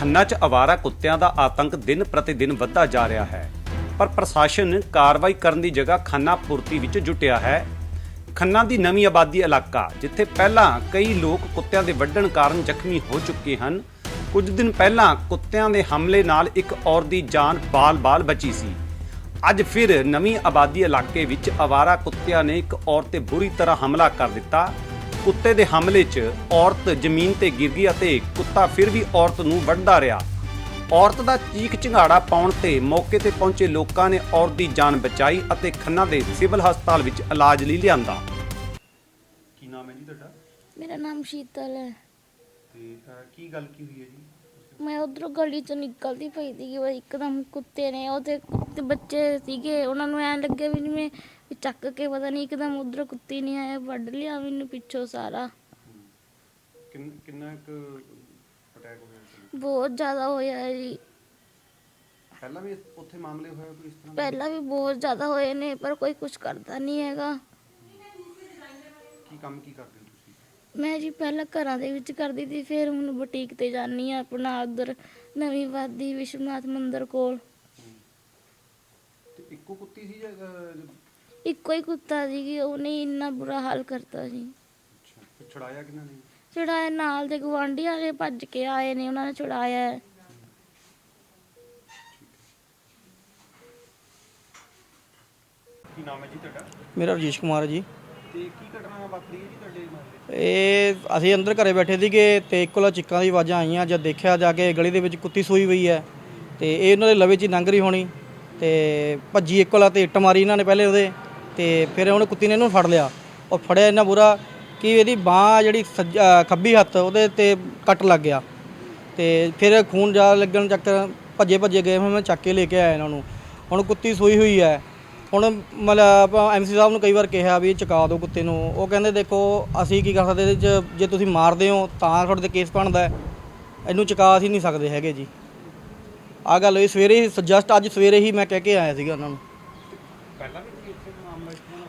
ਖੰਨਾ 'ਚ ਆਵਾਰਾ ਕੁੱਤਿਆਂ ਦਾ ਆਤੰਕ ਦਿਨ ਪ੍ਰਤੀ ਦਿਨ ਵੱਧਦਾ ਜਾ ਰਿਹਾ ਹੈ। ਪਰ ਪ੍ਰਸ਼ਾਸਨ ਕਾਰਵਾਈ ਕਰਨ ਦੀ ਜਗ੍ਹਾ ਖੰਨਾ ਪੂਰਤੀ ਵਿੱਚ ਜੁਟਿਆ ਹੈ। ਖੰਨਾ ਦੀ ਨਵੀਂ ਆਬਾਦੀ ਇਲਾਕਾ, ਜਿੱਥੇ ਪਹਿਲਾਂ ਕਈ ਲੋਕ ਕੁੱਤਿਆਂ ਦੇ ਵੱਢਣ ਕਾਰਨ ਜ਼ਖਮੀ ਹੋ ਚੁੱਕੇ ਹਨ, ਕੁਝ ਦਿਨ ਪਹਿਲਾਂ ਕੁੱਤਿਆਂ ਦੇ ਹਮਲੇ ਨਾਲ ਇੱਕ ਔਰਤ ਦੀ ਜਾਨ ਬਾਲ-ਬਾਲ ਬਚੀ ਸੀ। ਅੱਜ ਫਿਰ ਨਵੀਂ ਆਬਾਦੀ ਇਲਾਕੇ ਵਿੱਚ ਆਵਾਰਾ ਕੁੱਤਿਆਂ ਨੇ ਇੱਕ ਔਰਤ ਤੇ ਬੁਰੀ ਤਰ੍ਹਾਂ ਹਮਲਾ ਕਰ ਦਿੱਤਾ। ਕੁੱਤੇ ਦੇ ਹਮਲੇ 'ਚ ਔਰਤ ਜ਼ਮੀਨ ਤੇ ਗਿਰ ਗਈ ਅਤੇ ਕੁੱਤਾ ਫਿਰ ਵੀ ਔਰਤ ਨੂੰ ਵੱਢਦਾ ਰਿਹਾ। ਔਰਤ ਦਾ ਚੀਖ ਚਿੰਗਾੜਾ ਪਾਉਣ ਤੇ ਮੌਕੇ ਤੇ ਪਹੁੰਚੇ ਲੋਕਾਂ ਨੇ ਔਰਤ ਦੀ ਜਾਨ ਬਚਾਈ ਅਤੇ ਖੰਨਾ ਦੇ ਸਿਵਲ ਹਸਪਤਾਲ ਵਿੱਚ ਇਲਾਜ ਲਈ ਲਿਆਂਦਾ। ਕੀ ਨਾਮ ਹੈ ਜੀ ਤੁਹਾਡਾ? ਮੇਰਾ ਨਾਮ ਸ਼ੀਤਲ ਹੈ। ਤੇ ਕੀ ਗੱਲ ਕੀ ਹੋਈ ਹੈ ਜੀ? ਮੈਂ ਉਧਰੋਂ ਗਲੀ ਚੋਂ ਨਿਕਲਦੀ ਪਈ ਸੀ ਉਹ ਇੱਕਦਮ ਕੁੱਤੇ ਨੇ ਉਹਦੇ ਕੁੱਤੇ ਬੱਚੇ ਸੀਗੇ ਉਹਨਾਂ ਨੂੰ ਐਂ ਲੱਗੇ ਵੀ ਜਿਵੇਂ ਵੀ ਚੱਕ ਕੇ ਪਤਾ ਨਹੀਂ ਇੱਕਦਮ ਉਧਰੋਂ ਕੁੱਤੀ ਨਹੀਂ ਆਇਆ ਵੱਢ ਲਿਆ ਮੈਨੂੰ ਪਿੱਛੋਂ ਸਾਰਾ ਕਿੰਨਾ ਕੁ ਅਟੈਕ ਹੋਇਆ ਸੀ ਬਹੁਤ ਜ਼ਿਆਦਾ ਹੋਇਆ ਹੈ ਜੀ ਪਹਿਲਾਂ ਵੀ ਉੱਥੇ ਮਾਮਲੇ ਹੋਏ ਕੋਈ ਇਸ ਤਰ੍ਹਾਂ ਪਹਿਲਾਂ ਵੀ ਬਹੁਤ ਜ਼ਿਆਦਾ ਹੋਏ ਨੇ ਪਰ ਕੋਈ ਕੁਝ ਕਰਦਾ ਨਹੀਂ ਹੈਗਾ ਕੀ ਕੰਮ ਕੀ ਕਰਦੇ ਹੋ ਤੁਸੀਂ ਮੈਂ ਜੀ ਪਹਿਲਾਂ ਘਰਾਂ ਦੇ ਵਿੱਚ ਕਰਦੀ ਸੀ ਫਿਰ ਹੁਣ ਬੁਟੀਕ ਤੇ ਜਾਨੀ ਆ ਆਪਣਾ ਉਧਰ ਨਵੀਂ ਵਾਦੀ ਵਿਸ਼ਵਨਾਥ ਮੰਦਿਰ ਕੋਲ। ਤੇ ਇੱਕੋ ਕੁੱਤੀ ਸੀ ਜਾਂ ਇੱਕੋ ਹੀ ਕੁੱਤਾ ਸੀ ਉਹਨੇ ਇੰਨਾ ਬੁਰਾ ਹਾਲ ਕਰਤਾ ਸੀ। ਅੱਛਾ ਫਿਰ ਛੁਡਾਇਆ ਕਿਹਨਾਂ ਨੇ? ਛੁਡਾਇਆ ਨਾਲ ਦੇ ਗਵਾਂਢੀ ਵਾਲੇ ਭੱਜ ਕੇ ਆਏ ਨੇ ਉਹਨਾਂ ਨੇ ਛੁਡਾਇਆ ਹੈ। ਕੀ ਨਾਮ ਹੈ ਜੀ ਤੁਹਾਡਾ? ਮੇਰਾ ਰਜੀਸ਼ ਕੁਮਾਰ ਹੈ ਜੀ। ਤੇ ਕੀ ਘਟਨਾ ਵਾਪਰੀ ਹੈ ਜੀ ਤੁਹਾਡੇ ਮਹੱਲੇ ਇਹ ਅਸੀਂ ਅੰਦਰ ਘਰੇ ਬੈਠੇ ਸੀਗੇ ਤੇ ਇੱਕੋ ਚਿੱਕਾਂ ਦੀ ਆਵਾਜ਼ਾਂ ਆਈਆਂ, ਜਦ ਦੇਖਿਆ ਜਾ ਕੇ ਗਲੀ ਦੇ ਵਿੱਚ ਕੁੱਤੀ ਸੂਈ ਹੋਈ ਹੈ ਤੇ ਇਹ ਉਹਨਾਂ ਦੇ ਲਵੇ 'ਚ ਹੀ ਲੰਘ ਰਹੀ ਹੋਣੀ ਤੇ ਭੱਜੀ ਇੱਕੋ ਤੇ ਇੱਟ ਮਾਰੀ ਇਹਨਾਂ ਨੇ ਪਹਿਲੇ ਉਹਦੇ ਤੇ ਫਿਰ ਉਹਨੇ ਕੁੱਤੀ ਨੇ ਇਹਨੂੰ ਫੜ ਲਿਆ। ਉਹ ਫੜਿਆ ਇੰਨਾ ਬੁਰਾ ਕਿ ਇਹਦੀ ਬਾਹ ਜਿਹੜੀ ਸੱਜ- ਖੱਬੀ ਹੱਥ ਉਹਦੇ ਤੇ ਕੱਟ ਲੱਗ ਗਿਆ। ਤੇ ਫਿਰ ਖੂਨ ਜ਼ਿਆਦਾ ਲੱਗਣ ਚੱਕਰ ਭੱਜੇ ਭੱਜੇ ਗਏ ਫਿਰ ਮੈਂ ਚੱਕ ਕੇ ਲੈ ਕੇ ਆਇਆ ਇਹਨਾਂ ਨੂੰ। ਹੁਣ ਕੁੱਤੀ ਸੂਈ ਹੋਈ ਹੈ। ਹੁਣ ਮਤਲਬ ਐਮਸੀ ਸਾਹਿਬ ਨੂੰ ਕਈ ਵਾਰ ਕਿਹਾ ਵੀ ਚੁਕਾ ਦਿਓ ਕੁੱਤੇ ਨੂੰ। ਉਹ ਕਹਿੰਦੇ ਦੇਖੋ ਅਸੀਂ ਕੀ ਕਰ ਸਕਦੇ ਇਹਦੇ 'ਚ ਜੇ ਤੁਸੀਂ ਮਾਰਦੇ ਹੋ ਤਾਂ ਤੁਹਾਡੇ ਤੇ ਕੇਸ ਬਣਦਾ ਹੈ। ਇਹਨੂੰ ਚੁਕਾ ਅਸੀਂ ਨਹੀਂ ਸਕਦੇ ਹੈਗੇ ਜੀ। ਆ ਗੱਲ ਹੋਈ ਸਵੇਰੇ ਹੀ ਜਸਟ ਅੱਜ ਸਵੇਰੇ ਹੀ ਮੈਂ ਕਹਿ ਕੇ ਆਇਆ ਸੀਗਾ ਉਹਨਾਂ ਨੂੰ।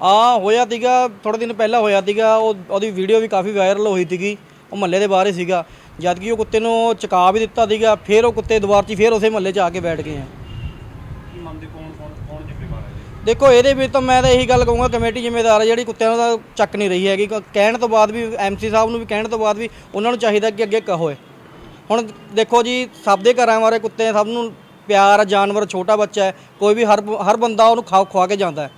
ਆ ਹੋਇਆ ਸੀਗਾ ਥੋੜੇ ਦਿਨ ਪਹਿਲਾਂ ਹੋਇਆ ਸੀਗਾ। ਉਹ ਉਹਦੀ ਵੀਡੀਓ ਵੀ ਕਾਫੀ ਵਾਇਰਲ ਹੋਈ ਸੀਗੀ। ਉਹ ਮਹੱਲੇ ਦੇ ਬਾਹਰ ਹੀ ਸੀਗਾ। ਜਦ ਕਿ ਉਹ ਕੁੱਤੇ ਨੂੰ ਚੁਕਾ ਵੀ ਦਿੱਤਾ ਸੀਗਾ ਫਿਰ ਉਹ ਕੁੱਤੇ ਦੁਬਾਰ 'ਚ ਹੀ ਫਿਰ ਉਸੇ ਮਹੱਲੇ 'ਚ ਆ ਕੇ ਬੈਠ ਗਏ ਆ। ਕੀ ਮੰਨਦੇ ਕੌਣ ਦੇਖੋ, ਇਹਦੇ ਵਿੱਚ ਤਾਂ ਮੈਂ ਤਾਂ ਇਹੀ ਗੱਲ ਕਹੂੰਗਾ, ਕਮੇਟੀ ਜ਼ਿੰਮੇਦਾਰ ਹੈ ਜਿਹੜੀ ਕੁੱਤਿਆਂ ਦਾ ਚੱਕ ਨਹੀਂ ਰਹੀ ਹੈਗੀ। ਕਹਿਣ ਤੋਂ ਬਾਅਦ ਵੀ ਐਮਸੀ ਸਾਹਿਬ ਨੂੰ ਵੀ ਕਹਿਣ ਤੋਂ ਬਾਅਦ ਵੀ ਉਹਨਾਂ ਨੂੰ ਚਾਹੀਦਾ ਕਿ ਅੱਗੇ ਕਹੋਏ ਹੁਣ ਦੇਖੋ ਜੀ, ਸਭ ਦੇ ਘਰਾਂ ਬਾਰੇ ਕੁੱਤੇ ਸਭ ਨੂੰ ਪਿਆਰ ਜਾਨਵਰ ਛੋਟਾ ਬੱਚਾ ਹੈ, ਕੋਈ ਵੀ ਹਰ ਹਰ ਬੰਦਾ ਉਹਨੂੰ ਖਾ ਖਵਾ ਕੇ ਜਾਂਦਾ ਹੈ।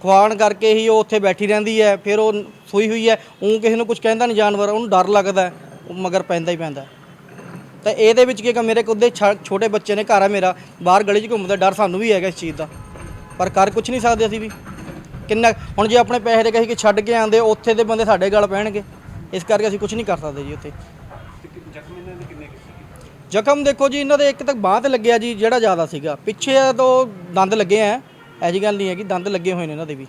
ਖਵਾਉਣ ਕਰਕੇ ਹੀ ਉਹ ਉੱਥੇ ਬੈਠੀ ਰਹਿੰਦੀ ਹੈ, ਫਿਰ ਉਹ ਸੂਈ ਹੋਈ ਹੈ, ਉਹ ਕਿਸੇ ਨੂੰ ਕੁਝ ਕਹਿੰਦਾ ਨਹੀਂ ਜਾਨਵਰ, ਉਹਨੂੰ ਡਰ ਲੱਗਦਾ ਉਹ ਮਗਰ ਪੈਂਦਾ ਹੀ ਪੈਂਦਾ ਤਾਂ ਇਹਦੇ ਵਿੱਚ ਕੀ ਕਿ ਮੇਰੇ ਕੋਲ ਦੇ ਛੋਟੇ ਬੱਚੇ ਨੇ, ਘਰ ਆ ਮੇਰਾ, ਬਾਹਰ ਗਲੀ 'ਚ ਘੁੰਮਦਾ, ਡਰ ਸਾਨੂੰ ਵੀ ਹੈਗਾ ਇਸ ਚੀਜ਼ ਦਾ। ਪਰ ਕਰ ਕੁਝ ਨਹੀਂ ਸਕਦੇ ਅਸੀਂ ਵੀ। ਕਿੰਨਾ ਹੁਣ ਜੇ ਆਪਣੇ ਪੈਸੇ ਦੇ ਕਹੀ ਕਿ ਛੱਡ ਕੇ ਆਂਦੇ ਉੱਥੇ ਦੇ ਬੰਦੇ ਸਾਡੇ ਗਲ ਪੈਣਗੇ। ਇਸ ਕਰਕੇ ਅਸੀਂ ਕੁਝ ਨਹੀਂ ਕਰ ਸਕਦੇ ਜੀ ਉੱਥੇ। ਜ਼ਖਮ ਇਹਨਾਂ ਦੇ ਕਿੰਨੇ ਕਿਸੇ ਜ਼ਖਮ ਦੇਖੋ ਜੀ ਇਹਨਾਂ ਦੇ ਇੱਕ ਤੱਕ ਬਾਂਹ ਤੇ ਲੱਗਿਆ ਜੀ ਜਿਹੜਾ ਜ਼ਿਆਦਾ ਸੀਗਾ। ਪਿੱਛੇ ਤੋਂ ਦੰਦ ਲੱਗੇ ਆ ਐਜੀ ਗੱਲ ਨਹੀਂ ਹੈ ਕਿ ਦੰਦ ਲੱਗੇ ਹੋਏ ਨੇ ਇਹਨਾਂ ਦੇ ਵੀ।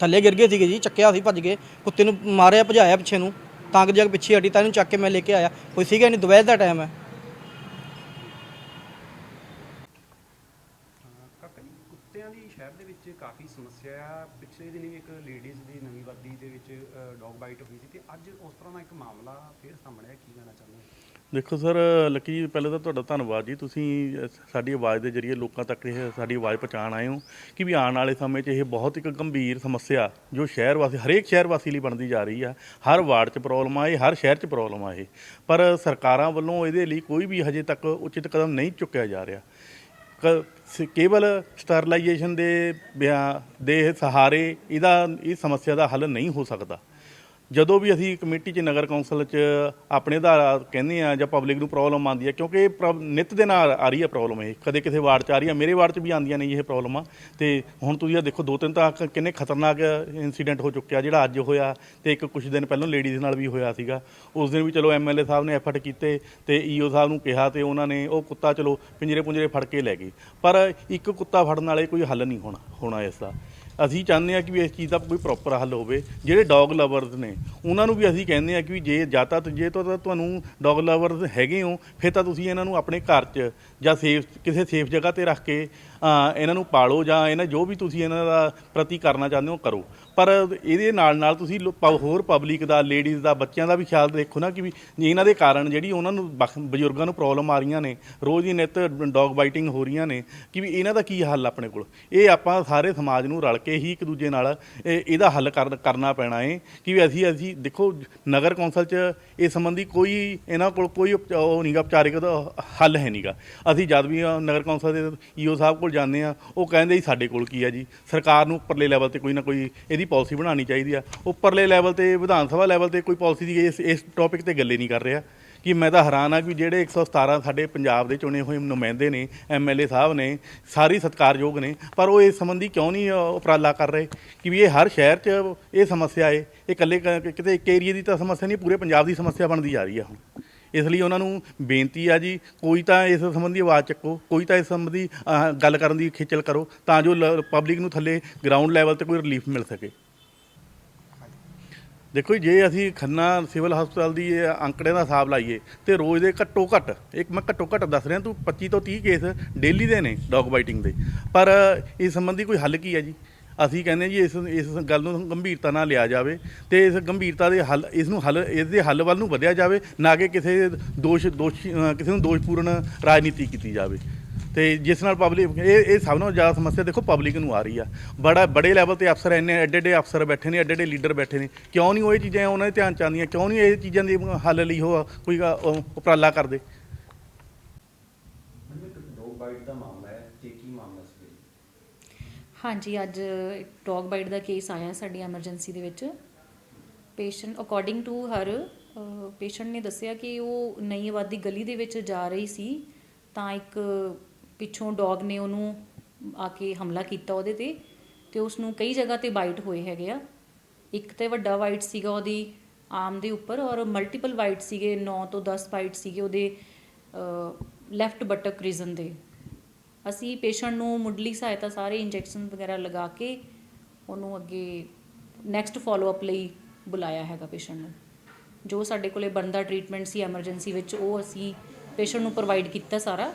ਥੱਲੇ ਗਿਰ ਗਏ ਸੀਗੇ ਜੀ ਚੱਕਿਆ ਸੀ ਭੱਜ ਗਏ। ਕੁੱਤੇ ਨੂੰ ਮਾਰਿਆ ਭਜਾਇਆ ਪਿੱਛੇ ਨੂੰ। ਤਾਂ ਕਿ ਜਗ ਪਿੱਛੇ ਹਟੀ ਤਾਂ ਇਹਨੂੰ ਚੱਕ ਕੇ ਮੈਂ ਲੈ ਕੇ ਆਇਆ। ਕੋਈ ਸੀਗਾ ਨਹੀਂ ਦੁਪਹਿਰ ਦਾ ਟਾਈਮ ਹੈ ਕਾਕਾ ਜੀ ਕੁੱਤਿਆਂ ਦੀ ਸ਼ਹਿਰ ਦੇ ਵਿੱਚ ਕਾਫੀ ਸਮੱਸਿਆ ਆ, ਪਿਛਲੇ ਦਿਨੀ ਵੀ ਇੱਕ ਲੇਡੀਜ਼ ਦੀ ਨਵੀਂ ਵਾਦੀ ਦੇ ਵਿੱਚ ਡੌਗ ਬਾਈਟ ਹੋਈ ਸੀ ਤੇ ਅੱਜ ਉਸ ਤਰ੍ਹਾਂ ਦਾ ਇੱਕ ਮਾਮਲਾ ਫਿਰ ਸਾਹਮਣੇ ਆਇਆ, ਕੀ ਕਹਿਣਾ ਚਾਹੁੰਦੇ ਹੋ? ਦੇਖੋ ਸਰ, ਲੱਕੀ ਜੀ, ਪਹਿਲਾਂ ਤਾਂ ਤੁਹਾਡਾ ਧੰਨਵਾਦ ਜੀ। ਤੁਸੀਂ ਸਾਡੀ ਆਵਾਜ਼ ਦੇ ਜ਼ਰੀਏ ਲੋਕਾਂ ਤੱਕ ਇਹ ਸਾਡੀ ਆਵਾਜ਼ ਪਹੁੰਚਾਣ ਆਏ ਹੋ ਕਿ ਵੀ ਆਉਣ ਵਾਲੇ ਸਮੇਂ 'ਚ ਇਹ ਬਹੁਤ ਇੱਕ ਗੰਭੀਰ ਸਮੱਸਿਆ ਜੋ ਸ਼ਹਿਰ ਵਾਸੀ, ਹਰੇਕ ਸ਼ਹਿਰ ਵਾਸੀ ਲਈ ਬਣਦੀ ਜਾ ਰਹੀ ਆ। ਹਰ ਵਾਰਡ 'ਚ ਪ੍ਰੋਬਲਮ ਆ ਇਹ, ਹਰ ਸ਼ਹਿਰ 'ਚ ਪ੍ਰੋਬਲਮ ਆ ਇਹ। ਪਰ ਸਰਕਾਰਾਂ ਵੱਲੋਂ ਇਹਦੇ ਲਈ ਕੋਈ ਵੀ ਹਜੇ ਤੱਕ ਉਚਿਤ ਕਦਮ ਨਹੀਂ ਚੁੱਕਿਆ ਜਾ ਰਿਹਾ। ਕੇਵਲ ਸਟਰਲਾਈਜੇਸ਼ਨ ਦੇ ਬਿਆ- ਦੇ ਸਹਾਰੇ ਇਹਦਾ ਇਹ ਸਮੱਸਿਆ ਦਾ ਹੱਲ ਨਹੀਂ ਹੋ ਸਕਦਾ। ਜਦੋਂ ਵੀ ਅਸੀਂ ਕਮੇਟੀ 'ਚ ਨਗਰ ਕੌਂਸਲ 'ਚ ਆਪਣੇ ਦਾ ਕਹਿੰਦੇ ਆ ਜਾਂ ਪਬਲਿਕ ਨੂੰ ਪ੍ਰੋਬਲਮ ਆਉਂਦੀ ਹੈ ਕਿਉਂਕਿ ਇਹ ਪ੍ਰੋਬ- ਨਿੱਤ ਦੇ ਨਾਲ ਆ ਰਹੀ ਹੈ ਪ੍ਰੋਬਲਮ ਇਹ। ਕਦੇ ਕਿਸੇ ਵਾਰਡ 'ਚ ਆ ਰਹੀ ਹੈ ਮੇਰੇ ਵਾਰਡ 'ਚ ਵੀ ਆਉਂਦੀਆਂ ਨੇ ਇਹ ਪ੍ਰੋਬਲਮਾਂ ਤੇ ਹੁਣ ਤੁਸੀਂ ਇਹ ਦੇਖੋ, ਦੋ ਤਿੰਨ ਤਾਂ ਕਿੰਨੇ ਖਤਰਨਾਕ ਇਨਸੀਡੈਂਟ ਹੋ ਚੁੱਕਿਆ, ਜਿਹੜਾ ਅੱਜ ਹੋਇਆ ਤੇ ਇੱਕ ਕੁਝ ਦਿਨ ਪਹਿਲਾਂ ਲੇਡੀਜ਼ ਨਾਲ ਵੀ ਹੋਇਆ ਸੀਗਾ। ਉਸ ਦਿਨ ਵੀ ਚਲੋ ਐਮਐਲਏ ਸਾਹਿਬ ਨੇ ਐਫਰਟ ਕੀਤੇ ਤੇ ਈਓ ਸਾਹਿਬ ਨੂੰ ਕਿਹਾ ਤੇ ਉਹਨਾਂ ਨੇ ਉਹ ਕੁੱਤਾ ਚਲੋ ਪਿੰਜਰੇ ਪੁੰਜਰੇ ਫੜ ਕੇ ਲੈ ਗਏ। ਪਰ ਇੱਕ ਕੁੱਤਾ ਫੜਨ ਵਾਲੇ ਕੋਈ ਹੱਲ ਨਹੀਂ ਹੋਣਾ ਹੋਣਾ ਇਸ ਦਾ। ਅਸੀਂ ਚਾਹੁੰਦੇ ਹਾਂ ਕਿ ਵੀ ਇਸ ਚੀਜ਼ ਦਾ ਕੋਈ ਪ੍ਰੋਪਰ ਹੱਲ ਹੋਵੇ। ਜਿਹੜੇ ਡੌਗ ਲਵਰਸ ਨੇ, ਉਹਨਾਂ ਨੂੰ ਵੀ ਅਸੀਂ ਕਹਿੰਦੇ ਹਾਂ ਕਿ ਵੀ ਜੇ ਜਾਂ ਤਾਂ ਜੇ ਤਾਂ ਤੁਹਾਨੂੰ ਡੌਗ ਲਵਰਸ ਹੈਗੇ ਹੋ, ਫਿਰ ਤਾਂ ਤੁਸੀਂ ਇਹਨਾਂ ਨੂੰ ਆਪਣੇ ਘਰ 'ਚ ਜਾਂ ਸੇਫ ਕਿਸੇ ਸੇਫ ਜਗ੍ਹਾ ਤੇ ਰੱਖ ਕੇ ਇਹਨਾਂ ਨੂੰ ਪਾਲੋ ਜਾਂ ਇਹਨਾਂ ਜੋ ਵੀ ਤੁਸੀਂ ਇਹਨਾਂ ਦਾ ਪ੍ਰਤੀ ਕਰਨਾ ਚਾਹੁੰਦੇ ਹੋ, ਕਰੋ। ਪਰ ਇਹਦੇ ਨਾਲ ਨਾਲ ਤੁਸੀਂ ਲੋ- ਪ- ਹੋਰ ਪਬਲਿਕ ਦਾ ਲੇਡੀਜ਼ ਦਾ ਬੱਚਿਆਂ ਦਾ ਵੀ ਖਿਆਲ ਦੇਖੋ ਨਾ ਕਿ ਵੀ ਇਹਨਾਂ ਦੇ ਕਾਰਨ ਜਿਹੜੀ ਉਹਨਾਂ ਨੂੰ ਬਖ- ਬਜ਼ੁਰਗਾਂ ਨੂੰ ਪ੍ਰੋਬਲਮ ਆ ਰਹੀਆਂ ਨੇ ਰੋਜ਼ ਹੀ ਨਿੱਤ ਡੌਗ ਬਾਈਟਿੰਗ ਹੋ ਰਹੀਆਂ ਨੇ ਕਿ ਵੀ ਇਹਨਾਂ ਦਾ ਕੀ ਹੱਲ ਆਪਣੇ ਕੋਲ? ਇਹ ਆਪਾਂ ਸਾਰੇ ਸਮਾਜ ਨੂੰ ਰਲ ਕੇ ਹੀ ਇੱਕ ਦੂਜੇ ਨਾਲ ਇਹ- ਇਹਦਾ ਹੱਲ ਕਰ- ਕਰਨਾ ਪੈਣਾ ਹੈ ਕਿ ਵੀ ਅਸੀਂ ਅਸੀਂ ਦੇਖੋ ਨਗਰ ਕੌਂਸਲ 'ਚ ਇਸ ਸੰਬੰਧੀ ਕੋਈ ਇਹਨਾਂ ਕੋਲ ਕੋਈ ਉਪ- ਉਹ ਨਹੀਂਗਾ ਉਪਚਾਰਿਕ ਦਾ ਹੱਲ ਹੈ ਨਹੀਂਗਾ ਅਸੀਂ ਜਦ ਵੀ ਅ, ਨਗਰ ਕੌਂਸਲ ਦੇ ਈਓ ਸਾਹਿਬ ਕੋਲ ਜਾਂਦੇ ਆ ਉਹ ਕਹਿੰਦੇ ਜੀ ਸਾਡੇ ਕੋਲ ਕੀ ਆ ਜੀ? ਸਰਕਾਰ ਨੂੰ ਉੱਪਰਲੇ ਲੈਵਲ ਤੇ ਕੋਈ ਨਾ ਕੋਈ ਇਹਦੀ ਪਾਲਿਸੀ ਬਣਾਉਣੀ ਚਾਹੀਦੀ ਆ। ਉੱਪਰਲੇ ਲੈਵਲ ਤੇ, ਵਿਧਾਨ ਸਭਾ ਲੈਵਲ ਤੇ ਕੋਈ ਪਾਲਿਸੀ ਦੀ ਇਸ ਇਸ ਟੌਪਿਕ ਤੇ ਗੱਲੇ ਨਹੀਂ ਕਰ ਰਿਹਾ। ਕਿ ਮੈਂ ਤਾਂ ਹੈਰਾਨ ਆ ਕਿ ਜਿਹੜੇ 117 ਸਾਡੇ ਪੰਜਾਬ ਦੇ ਚੁਣੇ ਹੋਏ ਨੁਮਾਇੰਦੇ ਨੇ ਐਮਐਲਏ ਸਾਹਿਬ ਨੇ, ਸਾਰੀ ਸਤਿਕਾਰਯੋਗ ਨੇ, ਪਰ ਉਹ ਇਸ ਸੰਬੰਧੀ ਕਿਉਂ ਨਹੀਂ ਉਪਰਾਲਾ ਕਰ ਰਹੇ? ਕਿ ਵੀ ਇਹ ਹਰ ਸ਼ਹਿਰ 'ਚ ਇਹ ਸਮੱਸਿਆ ਏ, ਇਹ ਇਕੱਲੇ ਕ- ਕਿਤੇ ਇੱਕ ਏਰੀਆ ਦੀ ਤਾਂ ਸਮੱਸਿਆ ਨਹੀਂ, ਪੂਰੇ ਪੰਜਾਬ ਦੀ ਸਮੱਸਿਆ ਬਣਦੀ ਜਾ ਰਹੀ ਆ ਹੁਣ। ਇਸ ਲਈ ਉਹਨਾਂ ਨੂੰ ਬੇਨਤੀ ਆ ਜੀ ਕੋਈ ਤਾਂ ਇਸ ਸੰਬੰਧੀ ਆਵਾਜ਼ ਚੱਕੋ ਕੋਈ ਤਾਂ ਇਸ ਸੰਬੰਧੀ ਅ, ਗੱਲ ਕਰਨ ਦੀ ਖੇਚਲ ਕਰੋ ਤਾਂ ਜੋ ਪਬਲਿਕ ਨੂੰ ਥੱਲੇ ਗਰਾਊਂਡ ਲੈਵਲ ਤੇ ਕੋਈ ਰਿਲੀਫ ਮਿਲ ਸਕੇ। ਦੇਖੋ ਜੀ, ਜੇ ਅਸੀਂ ਖੰਨਾ ਸਿਵਲ ਹਸਪਤਾਲ ਦੀ ਇਹ ਅੰਕੜਿਆਂ ਦਾ ਹਿਸਾਬ ਲਾਈਏ ਤੇ ਰੋਜ਼ ਦੇ ਘੱਟੋ ਘੱਟ ਇੱਕ ਮੈਂ ਘੱਟੋ ਘੱਟ ਦੱਸ ਰਿਹਾ ਤੂੰ 25 ਤੋਂ 30 ਕੇਸ ਡੇਲੀ ਦੇ ਨੇ ਡੌਗ ਬਾਈਟਿੰਗ ਦੇ। ਪਰ ਇਸ ਸੰਬੰਧੀ ਕੋਈ ਹੱਲ ਕੀ ਹੈ ਜੀ? ਅਸੀਂ ਕਹਿੰਦੇ ਜੀ ਇਸ ਇਸ ਗੱਲ ਨੂੰ ਗੰਭੀਰਤਾ ਨਾਲ ਲਿਆ ਜਾਵੇ ਤੇ ਇਸ ਗੰਭੀਰਤਾ ਦੇ ਹੱਲ, ਇਸ ਨੂੰ ਹੱਲ, ਇਸ ਦੇ ਹੱਲ ਵੱਲ ਨੂੰ ਵਧਿਆ ਜਾਵੇ, ਨਾ ਕਿ ਕਿਸੇ ਦੋਸ਼, ਦੋਸ਼ੀ ਕਿਸੇ ਨੂੰ ਦੋਸ਼ਪੂਰਨ ਰਾਜਨੀਤੀ ਕੀਤੀ ਜਾਵੇ। ਤੇ ਜਿਸ ਨਾਲ ਪਬਲਿਕ ਇਹ ਇਹ ਸਭ ਨਾਲੋਂ ਜ਼ਿਆਦਾ ਸਮੱਸਿਆ ਦੇਖੋ ਪਬਲਿਕ ਨੂੰ ਆ ਰਹੀ ਆ। ਬੜਾ, ਬੜੇ ਲੈਵਲ ਤੇ ਅਫਸਰ ਇੰਨੇ ਐਡੇ ਐਡੇ ਅਫਸਰ ਬੈਠੇ ਨੇ ਐਡੇ ਐਡੇ ਲੀਡਰ ਬੈਠੇ ਨੇ। ਕਿਉਂ ਨਹੀਂ ਉਹ ਇਹ ਚੀਜ਼ਾਂ ਉਹਨਾਂ ਦੇ ਧਿਆਨ ਚ ਆਉਂਦੀਆਂ? ਕਿਉਂ ਨਹੀਂ ਇਹ ਚੀਜ਼ਾਂ ਦੇ ਹੱਲ ਲਈ ਉਹ ਕੋਈ ਉਪਰਾਲਾ ਕਰਦੇ? ਬਾਈਟ ਦਾ ਮਾਮਲਾ ਹੈ ਤੇ ਕੀ ਮਾਮਲਾ ਸੀ ਹਾਂਜੀ, ਅੱਜ ਡੌਗ ਬਾਈਟ ਦਾ ਕੇਸ ਆਇਆ ਸਾਡੀ ਐਮਰਜੈਂਸੀ ਦੇ ਵਿੱਚ। ਪੇਸ਼ੈਂਟ ਅਕੋਰਡਿੰਗ ਟੂ ਹਰ ਪੇਸ਼ੈਂਟ ਨੇ ਦੱਸਿਆ ਕਿ ਉਹ ਨਈ ਆਬਾਦੀ ਗਲੀ ਦੇ ਵਿੱਚ ਜਾ ਰਹੀ ਸੀ, ਤਾਂ ਇੱਕ ਪਿੱਛੋਂ ਡੌਗ ਨੇ ਉਹਨੂੰ ਆ ਕੇ ਹਮਲਾ ਕੀਤਾ ਉਹਦੇ ਤੇ ਤੇ ਉਸ ਨੂੰ ਕਈ ਜਗ੍ਹਾ ਤੇ ਬਾਈਟ ਹੋਏ ਹੈਗੇ ਆ। ਇੱਕ ਤੇ ਵੱਡਾ ਵਾਈਟ ਸੀਗਾ ਉਹਦੀ ਆਮ ਦੇ ਉੱਪਰ ਔਰ ਮਲਟੀਪਲ ਵਾਈਟ ਸੀਗੇ 9 ਤੋਂ 10 ਵਾਈਟ ਸੀਗੇ ਉਹਦੇ ਲੈਫਟ ਬਟਕ ਰੀਜਨ ਦੇ। ਅਸੀਂ ਪੇਸ਼ੈਂਟ ਨੂੰ ਮੁੱਢਲੀ ਸਹਾਇਤਾ ਸਾਰੇ ਇੰਜੈਕਸ਼ਨ ਵਗੈਰਾ ਲਗਾ ਕੇ ਉਹਨੂੰ ਅੱਗੇ ਨੈਕਸਟ ਫਾਲੋ ਅਪ ਲਈ ਬੁਲਾਇਆ ਹੈਗਾ ਪੇਸ਼ੈਂਟ ਨੂੰ। ਜੋ ਸਾਡੇ ਕੋਲੇ ਬਣਦਾ ਟਰੀਟਮੈਂਟ ਸੀ ਐਮਰਜੈਂਸੀ ਵਿੱਚ, ਉਹ ਅਸੀਂ ਪੇਸ਼ੈਂਟ ਨੂੰ ਪ੍ਰੋਵਾਈਡ ਕੀਤਾ ਸਾਰਾ।